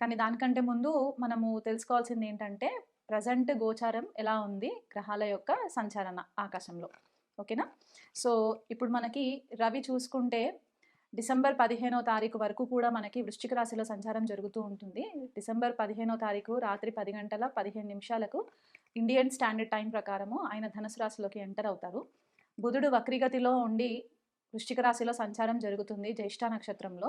కానీ దానికంటే ముందు మనము తెలుసుకోవాల్సింది ఏంటంటే ప్రజెంట్ గోచారం ఎలా ఉంది గ్రహాల యొక్క సంచారణ ఆకాశంలో. ఓకేనా? సో ఇప్పుడు మనకి రవి చూసుకుంటే డిసెంబర్ పదిహేనో తారీఖు వరకు కూడా మనకి వృశ్చిక రాశిలో సంచారం జరుగుతూ ఉంటుంది. డిసెంబర్ పదిహేనో తారీఖు రాత్రి పది గంటల పదిహేను నిమిషాలకు ఇండియన్ స్టాండర్డ్ టైం ప్రకారము ఆయన ధనుసు రాశిలోకి ఎంటర్ అవుతారు. బుధుడు వక్రిగతిలో ఉండి వృశ్చిక రాశిలో సంచారం జరుగుతుంది జ్యేష్ఠ నక్షత్రంలో.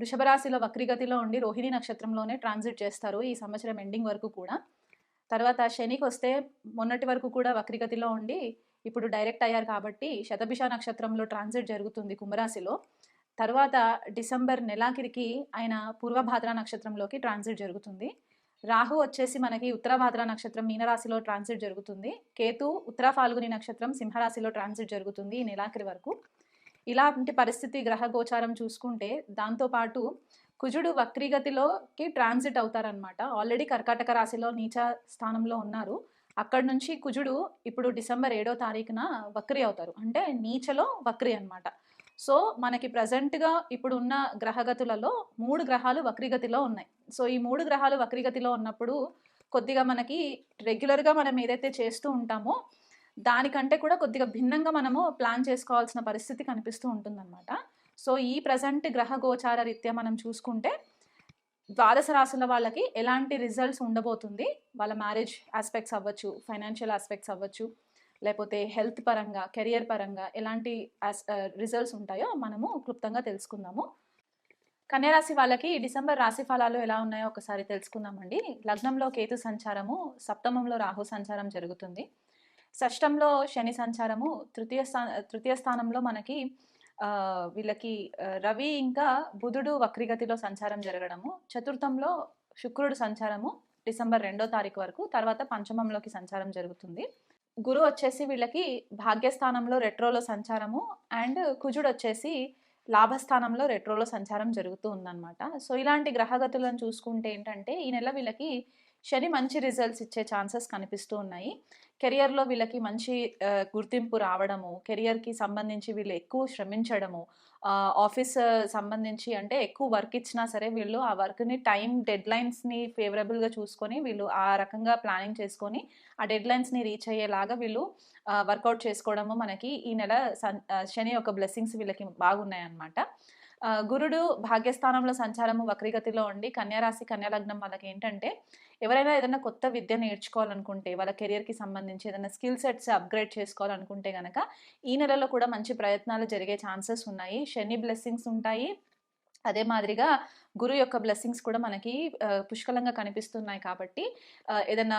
వృషభరాశిలో వక్రిగతిలో ఉండి రోహిణి నక్షత్రంలోనే ట్రాన్సిట్ చేస్తారు ఈ సంవత్సరం ఎండింగ్ వరకు కూడా. తర్వాత శనికి వస్తే మొన్నటి వరకు కూడా వక్రిగతిలో ఉండి ఇప్పుడు డైరెక్ట్ అయ్యారు కాబట్టి శతభిష నక్షత్రంలో ట్రాన్సిట్ జరుగుతుంది కుంభరాశిలో. తర్వాత డిసెంబర్ నెలాఖరికి ఆయన పూర్వభాద్ర నక్షత్రంలోకి ట్రాన్సిట్ జరుగుతుంది. రాహు వచ్చేసి మనకి ఉత్తరభాద్ర నక్షత్రం మీనరాశిలో ట్రాన్సిట్ జరుగుతుంది. కేతు ఉత్తర ఫాల్గుని నక్షత్రం సింహరాశిలో ట్రాన్సిట్ జరుగుతుంది ఈ నెలాఖరి వరకు. ఇలాంటి పరిస్థితి గ్రహ గోచారం చూసుకుంటే దాంతోపాటు కుజుడు వక్రీగతిలోకి ట్రాన్సిట్ అవుతారనమాట ఆల్రెడీ కర్కాటక రాశిలో నీచ స్థానంలో ఉన్నారు. అక్కడ నుంచి కుజుడు ఇప్పుడు డిసెంబర్ ఏడో తారీఖున వక్రి అవుతారు. అంటే నీచలో వక్రి అన్నమాట. సో మనకి ప్రజెంట్గా ఇప్పుడు ఉన్న గ్రహగతులలో మూడు గ్రహాలు వక్రీగతిలో ఉన్నాయి. సో ఈ మూడు గ్రహాలు వక్రీగతిలో ఉన్నప్పుడు కొద్దిగా మనకి రెగ్యులర్గా మనం ఏదైతే చేస్తూ ఉంటామో దానికంటే కూడా కొద్దిగా భిన్నంగా మనము ప్లాన్ చేసుకోవాల్సిన పరిస్థితి కనిపిస్తూ ఉంటుందన్నమాట. సో ఈ ప్రజెంట్ గ్రహ గోచార రీత్యా మనం చూసుకుంటే ద్వాదశ రాశుల వాళ్ళకి ఎలాంటి రిజల్ట్స్ ఉండబోతుంది? వాళ్ళ మ్యారేజ్ ఆస్పెక్ట్స్ అవ్వచ్చు ఫైనాన్షియల్ ఆస్పెక్ట్స్ అవ్వచ్చు లేకపోతే హెల్త్ పరంగా కెరియర్ పరంగా ఎలాంటి రిజల్ట్స్ ఉంటాయో మనము క్లుప్తంగా తెలుసుకుందాము. కన్యరాశి వాళ్ళకి డిసెంబర్ రాశి ఫలాలు ఎలా ఉన్నాయో ఒకసారి తెలుసుకుందామండి. లగ్నంలో కేతు సంచారము సప్తమంలో రాహు సంచారం జరుగుతుంది. షష్టంలో శని సంచారము తృతీయ స్థా తృతీయ స్థానంలో మనకి వీళ్ళకి రవి ఇంకా బుధుడు వక్రిగతిలో సంచారం జరగడము చతుర్థంలో శుక్రుడు సంచారము డిసెంబర్ రెండో తారీఖు వరకు తర్వాత పంచమంలోకి సంచారం జరుగుతుంది. గురు వచ్చేసి వీళ్ళకి భాగ్యస్థానంలో రెట్రోలో సంచారము అండ్ కుజుడు వచ్చేసి లాభస్థానంలో రెట్రోలో సంచారం జరుగుతూ ఉందన్నమాట. సో ఇలాంటి గ్రహగతులను చూసుకుంటే ఏంటంటే ఈ నెల వీళ్ళకి శని మంచి రిజల్ట్స్ ఇచ్చే ఛాన్సెస్ కనిపిస్తూ ఉన్నాయి. కెరియర్లో వీళ్ళకి మంచి గుర్తింపు రావడము కెరియర్కి సంబంధించి వీళ్ళు ఎక్కువ శ్రమించడము ఆఫీస్ సంబంధించి అంటే ఎక్కువ వర్క్ ఇచ్చినా సరే వీళ్ళు ఆ వర్క్ని టైం డెడ్ లైన్స్ని ఫేవరబుల్గా చూసుకొని వీళ్ళు ఆ రకంగా ప్లానింగ్ చేసుకొని ఆ డెడ్ లైన్స్ని రీచ్ అయ్యేలాగా వీళ్ళు వర్కౌట్ చేసుకోవడము మనకి ఈ నెల సన్- శని యొక్క బ్లెస్సింగ్స్ వీళ్ళకి బాగున్నాయి అన్నమాట గురుడు భాగ్యస్థానంలో సంచారము వక్రిగతిలో ఉండి కన్యారాశి కన్యాలగ్నం వాళ్ళకి ఏంటంటే ఎవరైనా ఏదైనా కొత్త విద్య నేర్చుకోవాలనుకుంటే వాళ్ళ కెరియర్కి సంబంధించి ఏదైనా స్కిల్ సెట్స్ అప్గ్రేడ్ చేసుకోవాలనుకుంటే కనుక ఈ నెలలో కూడా మంచి ప్రయత్నాలు జరిగే ఛాన్సెస్ ఉన్నాయి. శని బ్లెస్సింగ్స్ ఉంటాయి. అదే మాదిరిగా గురు యొక్క బ్లెస్సింగ్స్ కూడా మనకి పుష్కలంగా కనిపిస్తున్నాయి కాబట్టి ఏదైనా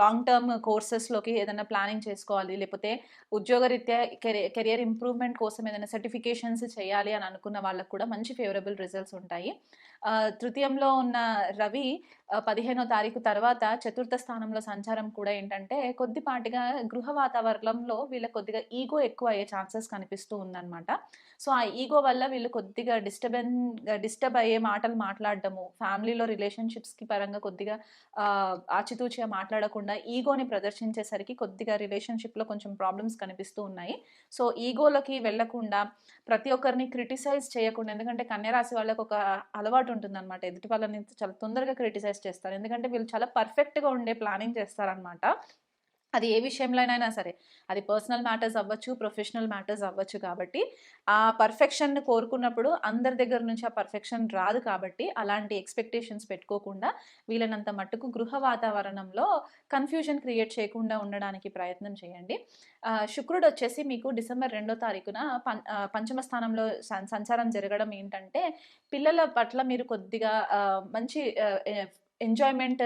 లాంగ్ టర్మ్ కోర్సెస్లోకి ఏదైనా ప్లానింగ్ చేసుకోవాలి లేకపోతే ఉద్యోగరీత్యా కెరియర్ కెరియర్ ఇంప్రూవ్మెంట్ కోసం ఏదైనా సర్టిఫికేషన్స్ చేయాలి అని అనుకున్న వాళ్ళకు కూడా మంచి ఫేవరబుల్ రిజల్ట్స్ ఉంటాయి. తృతీయంలో ఉన్న రవి పదిహేనో తారీఖు తర్వాత చతుర్థ స్థానంలో సంచారం కూడా ఏంటంటే కొద్దిపాటిగా గృహ వాతావరణంలో వీళ్ళ కొద్దిగా ఈగో ఎక్కువ అయ్యే ఛాన్సెస్ కనిపిస్తూ ఉందన్నమాట. సో ఆ ఈగో వల్ల వీళ్ళు కొద్దిగా డిస్టర్బెన్ డిస్టర్బ్ అయ్యే మాటలు మాట్లాడడము ఫ్యామిలీలో రిలేషన్షిప్స్కి పరంగా కొద్దిగా ఆచితూచిగా మాట్లాడకుండా ఈగోని ప్రదర్శించేసరికి కొద్దిగా రిలేషన్షిప్లో కొంచెం ప్రాబ్లమ్స్ కనిపిస్తూ ఉన్నాయి. సో ఈగోలకి వెళ్ళకుండా ప్రతి ఒక్కరిని క్రిటిసైజ్ చేయకుండా ఎందుకంటే కన్యరాశి వాళ్ళకి ఒక అలవాటు ఉంటుందన్నమాట. ఎదుటి వాళ్ళని చాలా తొందరగా క్రిటిసైజ్ చేస్తారు. ఎందుకంటే వీళ్ళు చాలా పర్ఫెక్ట్గా ఉండే ప్లానింగ్ చేస్తారనమాట అది ఏ విషయంలో సరే. అది పర్సనల్ మ్యాటర్స్ అవ్వచ్చు ప్రొఫెషనల్ మ్యాటర్స్ అవ్వచ్చు కాబట్టి ఆ పర్ఫెక్షన్ కోరుకున్నప్పుడు అందరి దగ్గర నుంచి ఆ పర్ఫెక్షన్ రాదు కాబట్టి అలాంటి ఎక్స్పెక్టేషన్స్ పెట్టుకోకుండా వీలైనంత మట్టుకు గృహ వాతావరణంలో కన్ఫ్యూజన్ క్రియేట్ చేయకుండా ఉండడానికి ప్రయత్నం చేయండి. శుక్రుడు వచ్చేసి మీకు డిసెంబర్ రెండో తారీఖున పం పంచమ స్థానంలో సంచారం జరగడం ఏంటంటే పిల్లల పట్ల మీరు కొద్దిగా మంచి ఎంజాయ్మెంట్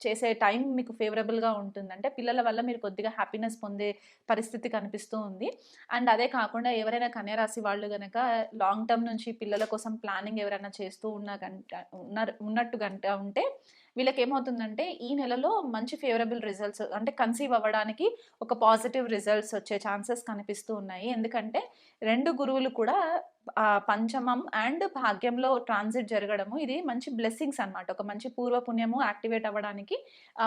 చేసే టైం మీకు ఫేవరబుల్గా ఉంటుంది. అంటే పిల్లల వల్ల మీరు కొద్దిగా హ్యాపీనెస్ పొందే పరిస్థితి కనిపిస్తూ ఉంది. అండ్ అదే కాకుండా ఎవరైనా కన్యరాశి వాళ్ళు కనుక లాంగ్ టర్మ్ నుంచి పిల్లల కోసం ప్లానింగ్ ఎవరైనా చేస్తూ ఉన్న గంట ఉన్నారు ఉన్నట్టు గంట ఉంటే వీళ్ళకి ఏమవుతుందంటే ఈ నెలలో మంచి ఫేవరబుల్ రిజల్ట్స్ అంటే కన్సీవ్ అవ్వడానికి ఒక పాజిటివ్ రిజల్ట్స్ వచ్చే ఛాన్సెస్ కనిపిస్తూ ఉన్నాయి. ఎందుకంటే రెండు గురువులు కూడా పంచమం అండ్ భాగ్యంలో ట్రాన్సిట్ జరగడము ఇది మంచి బ్లెస్సింగ్స్ అన్నమాట. ఒక మంచి పూర్వపుణ్యము యాక్టివేట్ అవ్వడానికి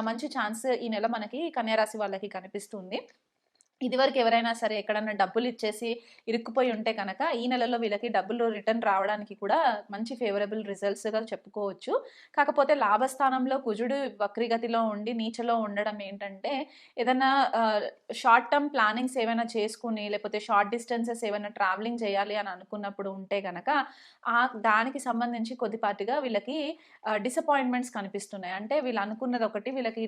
మంచి ఛాన్స్ ఈ నెల మనకి కన్యారాశి వాళ్ళకి కనిపిస్తుంది. ఇదివరకు ఎవరైనా సరే ఎక్కడన్నా డబ్బులు ఇచ్చేసి ఇరుక్కుపోయి ఉంటే కనుక ఈ నెలలో వీళ్ళకి డబ్బులు రిటర్న్ రావడానికి కూడా మంచి ఫేవరబుల్ రిజల్ట్స్గా చెప్పుకోవచ్చు. కాకపోతే లాభస్థానంలో కుజుడు వక్రిగతిలో ఉండి నీచలో ఉండడం ఏంటంటే ఏదైనా షార్ట్ టర్మ్ ప్లానింగ్స్ ఏమైనా చేసుకుని లేకపోతే షార్ట్ డిస్టెన్సెస్ ఏమైనా ట్రావెలింగ్ చేయాలి అని అనుకున్నప్పుడు ఉంటే కనుక ఆ దానికి సంబంధించి కొద్దిపాటిగా వీళ్ళకి డిసప్పాయింట్మెంట్స్ కనిపిస్తున్నాయి. అంటే వీళ్ళు అనుకున్నది ఒకటి వీళ్ళకి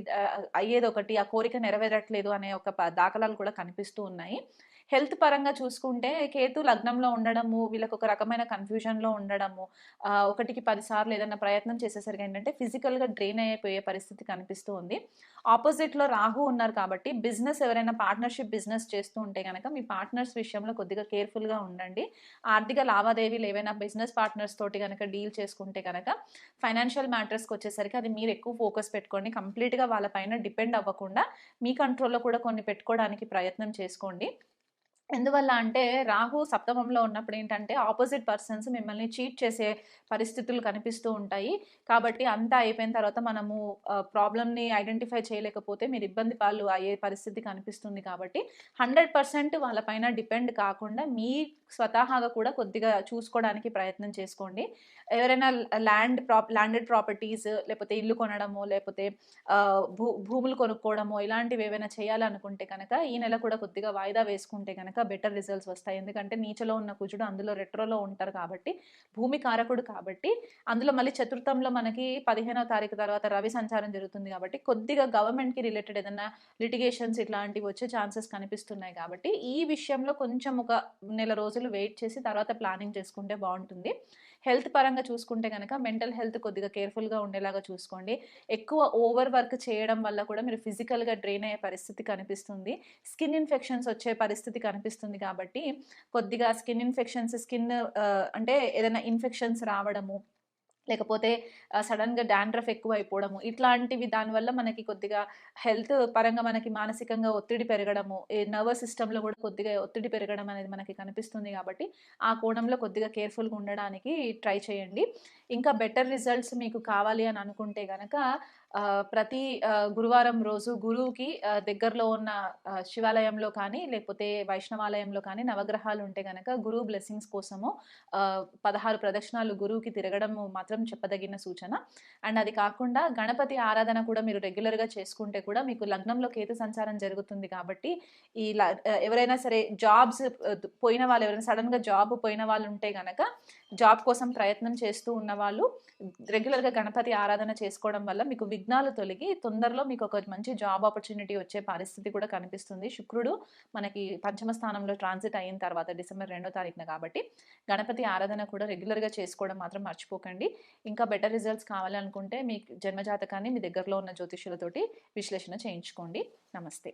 అయ్యేది ఒకటి ఆ కోరిక నెరవేరట్లేదు అనే ఒక దాఖలాలు కూడా కనిపిస్తూ ఉన్నాయి. హెల్త్ పరంగా చూసుకుంటే కేతు లగ్నంలో ఉండడము వీళ్ళకి ఒక రకమైన కన్ఫ్యూజన్లో ఉండడము ఒకటికి పదిసార్లు ఏదైనా ప్రయత్నం చేసేసరికి ఏంటంటే ఫిజికల్గా డ్రైన్ అయిపోయే పరిస్థితి కనిపిస్తూ ఉంది. ఆపోజిట్లో రాహు ఉన్నారు కాబట్టి బిజినెస్ ఎవరైనా పార్ట్నర్షిప్ బిజినెస్ చేస్తూ ఉంటే కనుక మీ పార్ట్నర్స్ విషయంలో కొద్దిగా కేర్ఫుల్గా ఉండండి. ఆర్థిక లావాదేవీలు ఏవైనా బిజినెస్ పార్ట్నర్స్ తోటి కనుక డీల్ చేసుకుంటే కనుక ఫైనాన్షియల్ మ్యాటర్స్కి వచ్చేసరికి అది మీరు ఎక్కువ ఫోకస్ పెట్టుకోండి. కంప్లీట్గా వాళ్ళపైన డిపెండ్ అవ్వకుండా మీ కంట్రోల్లో కూడా కొన్ని పెట్టుకోవడానికి ప్రయత్నం చేసుకోండి. ఎందువల్ల అంటే రాహు సప్తమంలో ఉన్నప్పుడు ఏంటంటే ఆపోజిట్ పర్సన్స్ మిమ్మల్ని చీట్ చేసే పరిస్థితులు కనిపిస్తూ ఉంటాయి. కాబట్టి అంతా అయిపోయిన తర్వాత మనము ప్రాబ్లమ్ని ఐడెంటిఫై చేయలేకపోతే మీరు ఇబ్బంది పాలు అయ్యే పరిస్థితి కనిపిస్తుంది కాబట్టి హండ్రెడ్ పర్సెంట్ వాళ్ళపైన డిపెండ్ కాకుండా మీ స్వతహాగా కూడా కొద్దిగా చూసుకోవడానికి ప్రయత్నం చేసుకోండి. ఎవరైనా ల్యాండ్ ప్రాప్ ల్యాండెడ్ ప్రాపర్టీస్ లేకపోతే ఇల్లు కొనడము లేకపోతే భూ భూములు కొనుక్కోవడము ఇలాంటివి ఏవైనా చేయాలనుకుంటే కనుక ఈ నెల కూడా కొద్దిగా వాయిదా వేసుకుంటే కనుక బెటర్ రిజల్ట్స్ వస్తాయి. ఎందుకంటే నీచలో ఉన్న కుజుడు అందులో రెట్రోలో ఉంటారు కాబట్టి భూమి కారకుడు కాబట్టి అందులో మళ్ళీ చతుర్థంలో మనకి పదిహేనో తారీఖు తర్వాత రవి సంచారం జరుగుతుంది కాబట్టి కొద్దిగా గవర్నమెంట్కి రిలేటెడ్ ఏదైనా లిటిగేషన్స్ ఇట్లాంటివి వచ్చే ఛాన్సెస్ కనిపిస్తున్నాయి కాబట్టి ఈ విషయంలో కొంచెం ఒక నెల రోజులు వెయిట్ చేసి తర్వాత ప్లానింగ్ చేసుకుంటే బాగుంటుంది. హెల్త్ పరంగా చూసుకుంటే కనుక మెంటల్ హెల్త్ కొద్దిగా కేర్ఫుల్గా ఉండేలాగా చూసుకోండి. ఎక్కువ ఓవర్ వర్క్ చేయడం వల్ల కూడా మీరు ఫిజికల్గా డ్రైన్ అయ్యే పరిస్థితి కనిపిస్తుంది. స్కిన్ ఇన్ఫెక్షన్స్ వచ్చే పరిస్థితి కనిపిస్తుంది కాబట్టి కొద్దిగా స్కిన్ ఇన్ఫెక్షన్స్ స్కిన్ అంటే ఏదైనా ఇన్ఫెక్షన్స్ రావడము లేకపోతే సడన్గా డాండ్రఫ్ ఎక్కువ అయిపోవడము ఇట్లాంటివి దానివల్ల మనకి కొద్దిగా హెల్త్ పరంగా మనకి మానసికంగా ఒత్తిడి పెరగడము ఈ నర్వస్ సిస్టంలో కూడా కొద్దిగా ఒత్తిడి పెరగడం అనేది మనకి కనిపిస్తుంది కాబట్టి ఆ కోణంలో కొద్దిగా కేర్ఫుల్గా ఉండడానికి ట్రై చేయండి. ఇంకా బెటర్ రిజల్ట్స్ మీకు కావాలి అని అనుకుంటే కనుక ప్రతి గురువారం రోజు గురువుకి దగ్గరలో ఉన్న శివాలయంలో కానీ లేకపోతే వైష్ణవాలయంలో కానీ నవగ్రహాలు ఉంటే కనుక గురువు బ్లెస్సింగ్స్ కోసము పదహారు ప్రదక్షిణాలు గురువుకి తిరగడం మాత్రం చెప్పదగిన సూచన. అండ్ అది కాకుండా గణపతి ఆరాధన కూడా మీరు రెగ్యులర్గా చేసుకుంటే కూడా మీకు లగ్నంలో కేతు సంచారం జరుగుతుంది కాబట్టి ఈ ల- ఎవరైనా సరే జాబ్స్ పోయిన వాళ్ళు ఎవరైనా సడన్గా జాబ్ పోయిన వాళ్ళు ఉంటే కనుక జాబ్ కోసం ప్రయత్నం చేస్తూ ఉన్నవాళ్ళు రెగ్యులర్గా గణపతి ఆరాధన చేసుకోవడం వల్ల మీకు విఘ్నాలు తొలగి తొందరలో మీకు ఒక మంచి జాబ్ ఆపర్చునిటీ వచ్చే పరిస్థితి కూడా కనిపిస్తుంది. శుక్రుడు మనకి పంచమ స్థానంలో ట్రాన్సిట్ అయిన తర్వాత డిసెంబర్ రెండో తారీఖున కాబట్టి గణపతి ఆరాధన కూడా రెగ్యులర్గా చేసుకోవడం మాత్రం మర్చిపోకండి. ఇంకా బెటర్ రిజల్ట్స్ కావాలనుకుంటే మీ జన్మజాతకాన్ని మీ దగ్గరలో ఉన్న జ్యోతిష్యులతోటి విశ్లేషణ చేయించుకోండి. నమస్తే.